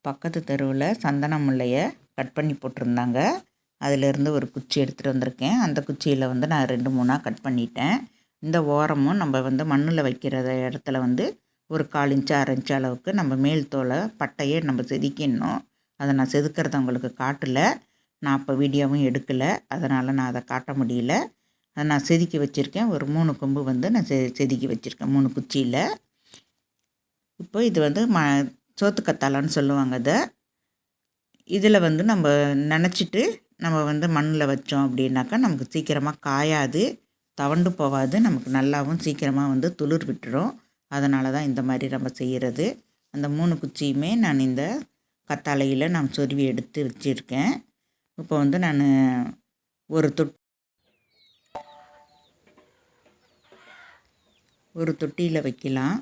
பக்கத்து தெருவில் சந்தன முல்லையை கட் பண்ணி போட்டிருந்தாங்க. அதிலேருந்து ஒரு குச்சி எடுத்துகிட்டு வந்திருக்கேன். அந்த குச்சியில் வந்து நான் ரெண்டு மூணாக கட் பண்ணிட்டேன். இந்த ஓரமும் நம்ம வந்து மண்ணில் வைக்கிற இடத்துல வந்து ஒரு கால் இன்ச்சு அரை இன்ச்சு அளவுக்கு நம்ம மேல் தோலை பட்டையை நம்ம செதுக்கிடணும். அதை நான் செதுக்கிறத உங்களுக்கு காட்டலை. நான் அப்போ வீடியோவும் எடுக்கலை. அதனால் நான் அதை காட்ட முடியல. அதை நான் செதுக்கி வச்சுருக்கேன். ஒரு மூணு கொம்பு வந்து நான் செ செதுக்கி வச்சுருக்கேன் மூணு குச்சியில். இப்போ இது வந்து ம சோத்துக்கத்தாழன்னு சொல்லுவாங்க அதை. இதில் வந்து நம்ம நினச்சிட்டு நம்ம வந்து மண்ணில் வச்சோம் அப்படின்னாக்கா நமக்கு சீக்கிரமாக காயாது தவண்டு போகாது நமக்கு நல்லாவும் சீக்கிரமாக வந்து துளிர் விட்டுரும். அதனால தான் இந்த மாதிரி நம்ம செய்கிறது அந்த மூணு குச்சியுமே நான் இந்த கத்தாழையில் நான் சொருவி எடுத்து வச்சுருக்கேன். இப்போ வந்து நான் ஒரு தொட் ஒரு தொட்டியில் வைக்கலாம்.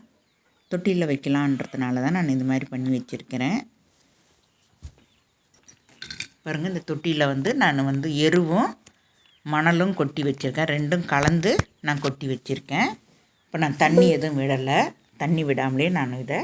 தொட்டியில் வைக்கலான்றதுனால தான் நான் இது மாதிரி பண்ணி வச்சுருக்கிறேன். பாருங்கள் இந்த தொட்டியில் வந்து நான் வந்து எருவும் மணலும் கொட்டி வச்சுருக்கேன். ரெண்டும் கலந்து நான் கொட்டி வச்சுருக்கேன். இப்போ நான் தண்ணி எதுவும் விடலை. தண்ணி விடாமலே நான் இதை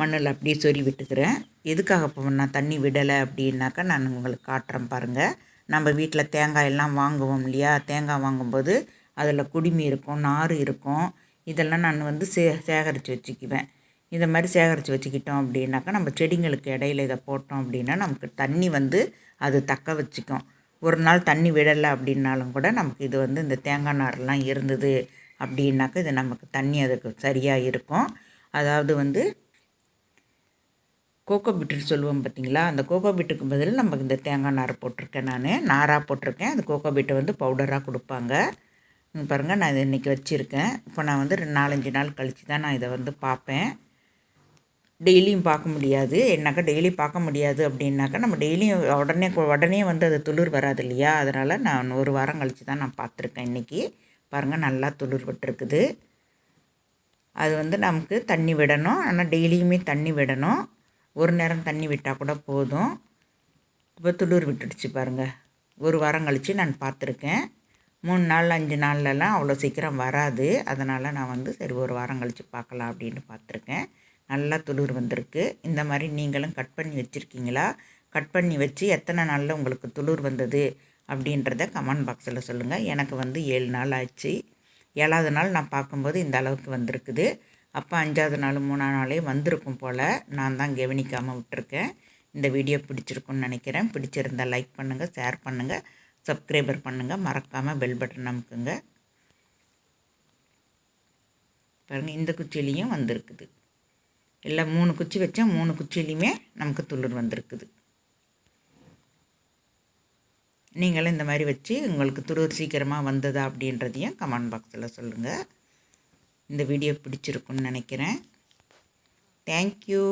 மண்ணில் அப்படியே சொறி விட்டுக்கிறேன். எதுக்காக இப்போ நான் தண்ணி விடலை அப்படின்னாக்கா நான் உங்களுக்கு காட்டுறேன் பாருங்கள் நம்ம வீட்டில் தேங்காய் எல்லாம் வாங்குவோம் இல்லையா? தேங்காய் வாங்கும்போது அதில் குடிமி இருக்கும் நார் இருக்கும். இதெல்லாம் நான் வந்து சே சேகரித்து வச்சுக்குவேன். இதை மாதிரி சேகரித்து வச்சுக்கிட்டோம் அப்படின்னாக்கா நம்ம செடிங்களுக்கு இடையில இதை போட்டோம் அப்படின்னா நமக்கு தண்ணி வந்து அது தக்க வச்சுக்கும். ஒரு நாள் தண்ணி விடலை அப்படின்னாலும் கூட நமக்கு இது வந்து இந்த தேங்காய் நார்லாம் இருந்தது அப்படின்னாக்கா இது நமக்கு தண்ணி அதுக்கு சரியாக இருக்கும். அதாவது வந்து கோகோ பிட்டுன்னு சொல்லுவோம் பார்த்தீங்களா? அந்த கோகோ பிட்டுக்கு பதில் நமக்கு இந்த தேங்காய் நார் போட்டிருக்கேன் நான். நாராக போட்டிருக்கேன். அந்த கோகோ பிட்டை வந்து பவுடராக கொடுப்பாங்க. பாருங்கள் நான் இதை இன்றைக்கி வச்சுருக்கேன். இப்போ நான் வந்து ரெண்டு நாலஞ்சு நாள் கழித்து தான் நான் இதை வந்து பார்ப்பேன். டெய்லியும் பார்க்க முடியாது. என்னாக்கா டெய்லி பார்க்க முடியாது அப்படின்னாக்கா நம்ம டெய்லியும் உடனே உடனே வந்து அது துளிர் வராது இல்லையா? அதனால் நான் ஒரு வாரம் கழித்து தான் நான் பார்த்துருக்கேன் இன்றைக்கி பாருங்கள் நல்லா துளிர் விட்டுருக்குது. அது வந்து நமக்கு தண்ணி விடணும். ஆனால் டெய்லியுமே தண்ணி விடணும். ஒரு நேரம் தண்ணி விட்டால் கூட போதும். இப்போ துளிர் விட்டுடுச்சு பாருங்கள் ஒரு வாரம் கழித்து நான் பார்த்துருக்கேன். மூணு நாள் அஞ்சு நாள்லலாம் அவ்வளோ சீக்கிரம் வராது. அதனால் நான் வந்து சரி ஒரு வாரம் கழித்து பார்க்கலாம் அப்படின்னு பார்த்துருக்கேன். நல்லா துளிர் வந்திருக்கு. இந்த மாதிரி நீங்களும் கட் பண்ணி வச்சுருக்கீங்களா? கட் பண்ணி வச்சு எத்தனை நாளில் உங்களுக்கு துளிர் வந்தது அப்படின்றத கமெண்ட் பாக்ஸில் சொல்லுங்கள் எனக்கு வந்து ஏழு நாள் ஆச்சு. ஏழாவது நாள் நான் பார்க்கும்போது இந்த அளவுக்கு வந்திருக்குது. அப்போ அஞ்சாவது நாள் மூணாவது நாளே வந்திருக்கும் போல் நான் தான் கவனிக்காமல் விட்டுருக்கேன். இந்த வீடியோ பிடிச்சிருக்குன்னு நினைக்கிறேன். பிடிச்சிருந்தால் லைக் பண்ணுங்கள் ஷேர் பண்ணுங்கள் சப்ஸ்கிரைபர் பண்ணுங்கள் மறக்காமல் பெல் பட்டன் அமுக்குங்க. பாருங்கள் இந்த குச்சிலையும் வந்திருக்குது. இல்லை மூணு குச்சி வச்சா மூணு குச்சிலையுமே நமக்கு துளிர் வந்திருக்குது. நீங்களும் இந்த மாதிரி வச்சு உங்களுக்கு துளிர் சீக்கிரமாக வந்ததா அப்படின்றதையும் கமெண்ட் பாக்ஸில் சொல்லுங்கள் இந்த வீடியோ பிடிச்சிருக்குன்னு நினைக்கிறேன். தேங்க்யூ